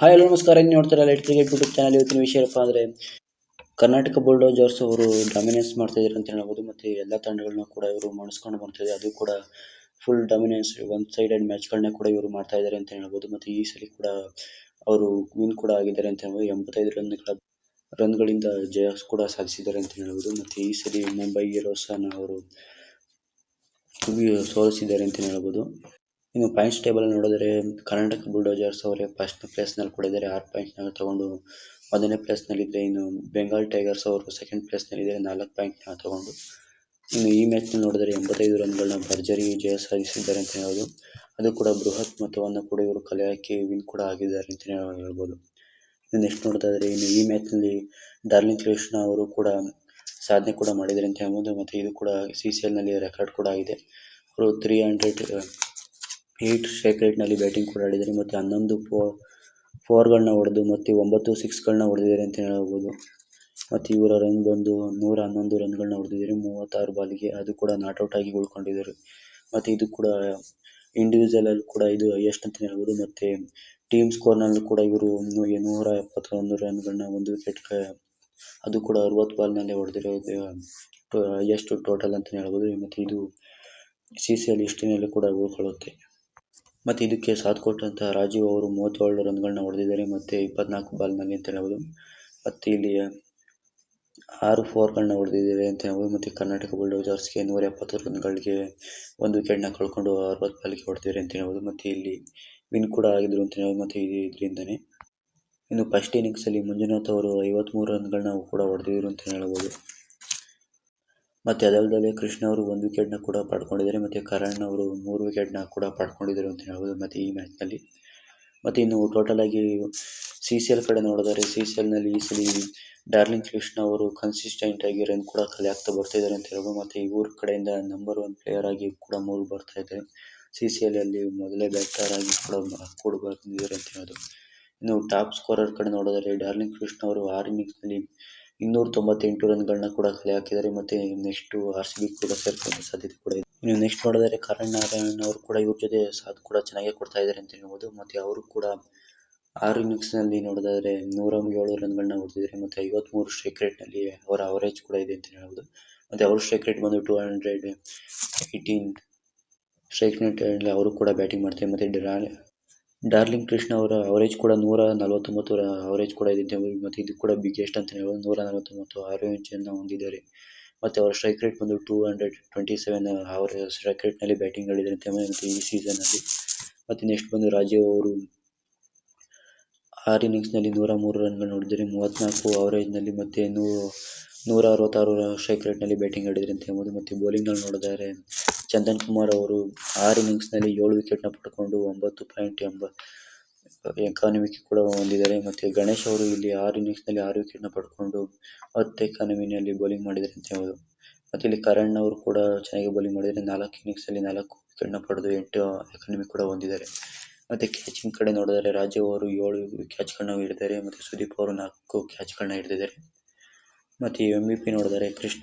Hi hello ನಮಸ್ಕಾರ. ಏನು ನೋಡ್ತಾರೆ ಲೈಟ್ ಕ್ರಿಕೆಟ್ ಯೂಟ್ಯೂಬ್ ಚಾನಲ್ ಇವತ್ತಿನ ವಿಷಯ ಏನಪ್ಪ ಅಂದರೆ ಕರ್ನಾಟಕ ಬುಲ್ಡೋಜರ್ಸ್ ಅವರು ಡಾಮಿನೆನ್ಸ್ ಮಾಡ್ತಾ ಇದ್ದಾರೆ ಅಂತ ಹೇಳ್ಬೋದು. ಮತ್ತು ಎಲ್ಲ ತಂಡಗಳನ್ನ ಕೂಡ ಇವರು ಮಾಡಿಸ್ಕೊಂಡು ಬರ್ತಾಯಿದೆ ಅದು ಕೂಡ ಫುಲ್ ಡಾಮಿನೆನ್ಸ್ ಒನ್ ಸೈಡೆಡ್ ಮ್ಯಾಚ್ಗಳನ್ನ ಕೂಡ ಇವರು ಮಾಡ್ತಾ ಇದ್ದಾರೆ ಅಂತ ಹೇಳ್ಬೋದು. ಮತ್ತು ಈ ಸಲ ಕೂಡ ಅವರು ವಿನ್ ಕೂಡ ಆಗಿದ್ದಾರೆ ಅಂತ ಹೇಳ್ಬೋದು. ಎಂಬತ್ತೈದು ರನ್ಗಳ ರನ್ಗಳಿಂದ ಜಯ ಕೂಡ ಸಾಧಿಸಿದ್ದಾರೆ ಅಂತ ಹೇಳ್ಬೋದು. ಮತ್ತು ಈ ಸಲ ಮುಂಬೈ ಹಿರೋಸನ್ನ ಅವರು ಸೋಲಿಸಿದ್ದಾರೆ ಅಂತ ಹೇಳ್ಬೋದು. ಇನ್ನು ಪಾಯಿಂಟ್ಸ್ ಟೇಬಲ್ ನೋಡಿದ್ರೆ ಕರ್ನಾಟಕ ಬುಲ್ಡೋಜರ್ಸ್ ಅವರೇ ಫಸ್ಟ್ ಪ್ಲೇಸ್ನಲ್ಲಿ ಕೂಡ ಇದ್ದಾರೆ ಆರು ಪಾಯಿಂಟ್ನ ತಗೊಂಡು ಮೊದಲನೇ ಪ್ಲೇಸ್ನಲ್ಲಿದ್ದರೆ ಇನ್ನು ಬೆಂಗಾಲ್ ಟೈಗರ್ಸ್ ಅವರು ಸೆಕೆಂಡ್ ಪ್ಲೇಸ್ನಲ್ಲಿ ಇದ್ದಾರೆ ನಾಲ್ಕು ಪಾಯಿಂಟ್ನ ತಗೊಂಡು ಇನ್ನು ಈ ಮ್ಯಾಚ್ನಲ್ಲಿ ನೋಡಿದರೆ ಎಂಬತ್ತೈದು ರನ್ಗಳನ್ನ ಭರ್ಜರಿ ಜಯ ಸಾಧಿಸಿದ್ದಾರೆ ಅಂತ ಹೇಳೋದು ಅದು ಕೂಡ ಬೃಹತ್ ಮೊತ್ತವನ್ನು ಕೂಡ ಇವರು ಕಲೆ ಹಾಕಿ ವಿನ್ ಕೂಡ ಆಗಿದ್ದಾರೆ ಅಂತ ಹೇಳ್ಬೋದು. ಇನ್ನು ನೆಕ್ಸ್ಟ್ ಇದ್ರೆ ಇನ್ನು ಈ ಮ್ಯಾಚ್ನಲ್ಲಿ ಡಾರ್ಲಿಂಗ್ ಕೃಷ್ಣ ಅವರು ಕೂಡ ಸಾಧನೆ ಕೂಡ ಮಾಡಿದ್ದಾರೆ ಅಂತ ಹೇಳ್ಬೋದು. ಮತ್ತು ಇದು ಕೂಡ ಸಿ ಸಿ ಎಲ್ನಲ್ಲಿ ರೆಕಾರ್ಡ್ ಕೂಡ ಆಗಿದೆ. ಅವರು ತ್ರೀ ಹಂಡ್ರೆಡ್ ಏಯ್ಟ್ ಸ್ಟ್ರೈಕ್ ರೇಟ್ನಲ್ಲಿ ಬ್ಯಾಟಿಂಗ್ ಕೂಡ ಆಡಿದ್ದಾರೆ. ಮತ್ತು ಹನ್ನೊಂದು ಫೋ ಫೋರ್ಗಳನ್ನ ಹೊಡೆದು, ಮತ್ತು ಒಂಬತ್ತು ಸಿಕ್ಸ್ಗಳನ್ನ ಹೊಡೆದಿದ್ದಾರೆ ಅಂತ ಹೇಳ್ಬೋದು. ಮತ್ತು ಇವರ ರನ್ ಬಂದು ನೂರ ಹನ್ನೊಂದು ರನ್ಗಳನ್ನ ಹೊಡೆದಿದ್ದಾರೆ. ಮೂವತ್ತಾರು ಬಾಲಿಗೆ ಅದು ಕೂಡ ನಾಟ್ಔಟ್ ಆಗಿ ಉಳ್ಕೊಂಡಿದ್ದಾರೆ. ಮತ್ತು ಇದು ಕೂಡ ಇಂಡಿವಿಜುವಲ್ ಅಲ್ಲಿ ಕೂಡ ಇದು ಹೈಯೆಸ್ಟ್ ಅಂತ ಹೇಳ್ಬೋದು. ಮತ್ತು ಟೀಮ್ ಸ್ಕೋರ್ನಲ್ಲೂ ಕೂಡ ಇವರು ನೂರ ಎಪ್ಪತ್ತೊಂದು ರನ್ಗಳನ್ನ ಒಂದು ವಿಕೆಟ್ ಅದು ಕೂಡ ಅರವತ್ತು ಬಾಲ್ನಲ್ಲೇ ಹೊಡೆದಿರೋದು ಹೈಯೆಸ್ಟ್ ಟೋಟಲ್ ಅಂತ ಹೇಳ್ಬೋದು. ಮತ್ತು ಇದು ಸಿ ಸಿ ಎಲ್ ಕೂಡ ಉಳ್ಕೊಳ್ಳುತ್ತೆ ಮತ್ತು ಇದಕ್ಕೆ ಸಾಥ್ ಕೊಟ್ಟಂತಹ ರಾಜೀವ್ ಅವರು ಮೂವತ್ತೇಳು ರನ್ಗಳನ್ನ ಹೊಡೆದಿದ್ದಾರೆ ಮತ್ತು ಇಪ್ಪತ್ನಾಲ್ಕು ಬಾಲ್ನಲ್ಲಿ ಅಂತ ಹೇಳ್ಬೋದು. ಮತ್ತು ಇಲ್ಲಿ ಆರು ಫೋರ್ಗಳನ್ನ ಹೊಡೆದಿದ್ದಾರೆ ಅಂತ ಹೇಳ್ಬೋದು. ಮತ್ತು ಕರ್ನಾಟಕ ಬುಲ್ಡೋಜರ್ಸ್ಗೆ ನೂರ ಎಪ್ಪತ್ತು ರನ್ಗಳಿಗೆ ಒಂದು ವಿಕೆಟ್ನ ಕಳ್ಕೊಂಡು ಅರವತ್ತು ಬಾಲಿಗೆ ಹೊಡೆದಿದ್ದಾರೆ ಅಂತ ಹೇಳ್ಬೋದು. ಮತ್ತು ಇಲ್ಲಿ ವಿನ್ ಕೂಡ ಆಗಿದ್ರು ಅಂತ ಹೇಳ್ಬೋದು. ಮತ್ತು ಇದು ಇದರಿಂದನೇ ಇನ್ನು ಫಸ್ಟ್ ಇನ್ನಿಂಗ್ಸಲ್ಲಿ ಮಂಜುನಾಥ್ ಅವರು ಐವತ್ತ್ಮೂರು ರನ್ಗಳನ್ನ ಕೂಡ ಹೊಡೆದಿದ್ರು ಅಂತ ಹೇಳ್ಬೋದು. ಮತ್ತು ಅದಲ್ಲದೆ ಕೃಷ್ಣ ಅವರು ಒಂದು ವಿಕೆಟ್ನ ಕೂಡ ಪಡ್ಕೊಂಡಿದ್ದಾರೆ. ಮತ್ತು ಕರಣ್ ಅವರು ಮೂರು ವಿಕೆಟ್ನ ಕೂಡ ಪಡ್ಕೊಂಡಿದ್ದಾರೆ ಅಂತ ಹೇಳ್ಬೋದು ಮತ್ತು ಈ ಮ್ಯಾಚ್ನಲ್ಲಿ. ಮತ್ತು ಇನ್ನು ಟೋಟಲ್ ಆಗಿ ಸಿ ಸಿ ಎಲ್ ಕಡೆ ನೋಡಿದರೆ ಸಿ ಸಿ ಎಲ್ನಲ್ಲಿ ಈ ಸಲ ಡಾರ್ಲಿಂಗ್ ಕೃಷ್ಣ ಅವರು ಕನ್ಸಿಸ್ಟೆಂಟ್ ಆಗಿ ರನ್ ಕೂಡ ಕಲೆ ಆಗ್ತಾ ಬರ್ತಾ ಇದ್ದಾರೆ ಅಂತ ಹೇಳ್ಬೋದು. ಮತ್ತು ಇವ್ರ ಕಡೆಯಿಂದ ನಂಬರ್ ಒನ್ ಪ್ಲೇಯರ್ ಆಗಿ ಕೂಡ ಮೂರು ಬರ್ತಾ ಇದ್ದಾರೆ. ಸಿ ಸಿ ಎಲ್ ಮೊದಲೇ ಬ್ಯಾಟರ್ ಆಗಿ ಕೂಡ ಕೂಡ ಬಂದಿದ್ದಾರೆ ಅಂತ ಹೇಳ್ಬೋದು. ಇನ್ನು ಟಾಪ್ ಸ್ಕೋರರ್ ಕಡೆ ನೋಡಿದರೆ ಡಾರ್ಲಿಂಗ್ ಕೃಷ್ಣ ಅವರು ಆರು ಇನ್ನಿಂಗ್ಸ್ನಲ್ಲಿ ಇನ್ನೂರ ತೊಂಬತ್ತೆಂಟು ರನ್ಗಳನ್ನ ಕೂಡ ಕಲೆ ಹಾಕಿದ್ದಾರೆ ಮತ್ತೆ ನೆಕ್ಸ್ಟ್ ಆರ್ ಸಿ ಬಿ ಕೂಡ ಸೇರ್ಕೊಳ್ಳೋ ಸಾಧ್ಯತೆ ಕೂಡ ಇದೆ. ಇನ್ನು ನೆಕ್ಸ್ಟ್ ನೋಡಿದರೆ ಕರಣ್ ನಾರಾಯಣ್ ಅವರು ಕೂಡ ಇವ್ರ ಜೊತೆ ಸಾಥ್ ಕೂಡ ಚೆನ್ನಾಗೇ ಕೊಡ್ತಾ ಇದ್ದಾರೆ ಅಂತ ಹೇಳ್ಬೋದು. ಮತ್ತೆ ಅವರು ಕೂಡ ಆರು ಇನ್ನಿಂಗ್ಸ್ನಲ್ಲಿ ನೋಡೋದಾದರೆ ನೂರ ಏಳು ರನ್ಗಳನ್ನ ಹೊಡೆದಿದ್ದಾರೆ. ಮತ್ತೆ ಐವತ್ತ್ಮೂರು ಸ್ಟ್ರೈಕ್ ರೇಟ್ನಲ್ಲಿ ಅವರ ಅವರೇಜ್ ಕೂಡ ಇದೆ ಅಂತ ಹೇಳ್ಬೋದು. ಮತ್ತೆ ಅವ್ರ ಸ್ಟ್ರೈಕ್ ರೇಟ್ ಬಂದು ಟೂ ಹಂಡ್ರೆಡ್ ಏಯ್ಟೀನ್ ಸ್ಟ್ರೈಕ್ ರೇಟಲ್ಲಿ ಅವರು ಕೂಡ ಬ್ಯಾಟಿಂಗ್ ಮಾಡ್ತಾರೆ ಮತ್ತೆ ಡ್ರಾ ಡಾರ್ಲಿಂಗ್ ಕೃಷ್ಣ ಅವರ ಅವರೇಜ್ ಕೂಡ ನೂರ ನಲವತ್ತೊಂಬತ್ತು ಅವರೇಜ್ ಕೂಡ ಇದೆ ಮತ್ತು ಇದು ಕೂಡ ಬಿಗ್ಗೆಸ್ಟ್ ಅಂತ ಹೇಳ್ಬೋದು. ನೂರ ನಲವತ್ತೊಂಬತ್ತು ಆರು ಇಂಚನ್ನು ಹೊಂದಿದ್ದಾರೆ. ಮತ್ತು ಅವರ ಸ್ಟ್ರೈಕ್ ರೇಟ್ ಬಂದು ಟೂ ಹಂಡ್ರೆಡ್ ಟ್ವೆಂಟಿ ಸೆವೆನ್ ಅವರ ಸ್ಟ್ರೈಕ್ ರೇಟ್ನಲ್ಲಿ ಬ್ಯಾಟಿಂಗ್ ಆಡಿದ್ದಾರೆ ಅಂತ ಮತ್ತು ಈ ಸೀಸನಲ್ಲಿ ಮತ್ತು ನೆಕ್ಸ್ಟ್ ಬಂದು ರಾಜೀವ್ ಅವರು ಆರು ಇನ್ನಿಂಗ್ಸ್ನಲ್ಲಿ ನೂರ ಮೂರು ರನ್ಗಳನ್ನು ಹೊಡೆದರೆ ಮೂವತ್ತ್ನಾಲ್ಕು ಅವರೇಜ್ನಲ್ಲಿ ಮತ್ತು ನೂ ನೂರ ಅರವತ್ತಾರು ಸ್ಟ್ರೈಕ್ ರೇಟ್ನಲ್ಲಿ ಬ್ಯಾಟಿಂಗ್ ಆಡಿದ್ದಾರೆ ಅಂತ ಹೇಳ್ಬೋದು. ಮತ್ತು ಬೌಲಿಂಗ್ನಲ್ಲಿ ನೋಡಿದರೆ ಚಂದನ್ ಕುಮಾರ್ ಅವರು ಆರು ಇನ್ನಿಂಗ್ಸ್ನಲ್ಲಿ ಏಳು ವಿಕೆಟ್ನ ಪಡ್ಕೊಂಡು ಒಂಬತ್ತು ಪಾಯಿಂಟ್ ಎಂಬ ಎಕಾನಮಿ ಕೂಡ ಹೊಂದಿದ್ದಾರೆ. ಮತ್ತೆ ಗಣೇಶ್ ಅವರು ಇಲ್ಲಿ ಆರು ಇನ್ನಿಂಗ್ಸ್ನಲ್ಲಿ ಆರು ವಿಕೆಟ್ನ ಪಡ್ಕೊಂಡು ಹತ್ತು ಎಕಾನಮಿನಲ್ಲಿ ಬೌಲಿಂಗ್ ಮಾಡಿದ್ದಾರೆ ಅಂತ ಹೇಳ್ಬೋದು. ಮತ್ತೆ ಇಲ್ಲಿ ಕರಣ್ ಅವರು ಕೂಡ ಚೆನ್ನಾಗಿ ಬೌಲಿಂಗ್ ಮಾಡಿದ್ದಾರೆ. ನಾಲ್ಕು ಇನ್ನಿಂಗ್ಸಲ್ಲಿ ನಾಲ್ಕು ವಿಕೆಟ್ನ ಪಡೆದು ಎಂಟು ಎಕಾನಮಿ ಕೂಡ ಹೊಂದಿದ್ದಾರೆ. ಮತ್ತೆ ಕ್ಯಾಚಿಂಗ್ ಕಡೆ ನೋಡಿದರೆ ರಾಜೀವ್ ಅವರು ಏಳು ಕ್ಯಾಚ್ಗಳನ್ನ ಹಿಡಿದಿದ್ದಾರೆ. ಮತ್ತೆ ಸುದೀಪ್ ಅವರು ನಾಲ್ಕು ಕ್ಯಾಚ್ಗಳನ್ನ ಹಿಡಿದಿದ್ದಾರೆ. ಮತ್ತೆ ಎಂ.ವಿ.ಪಿ ನೋಡಿದರೆ ಕೃಷ್ಣ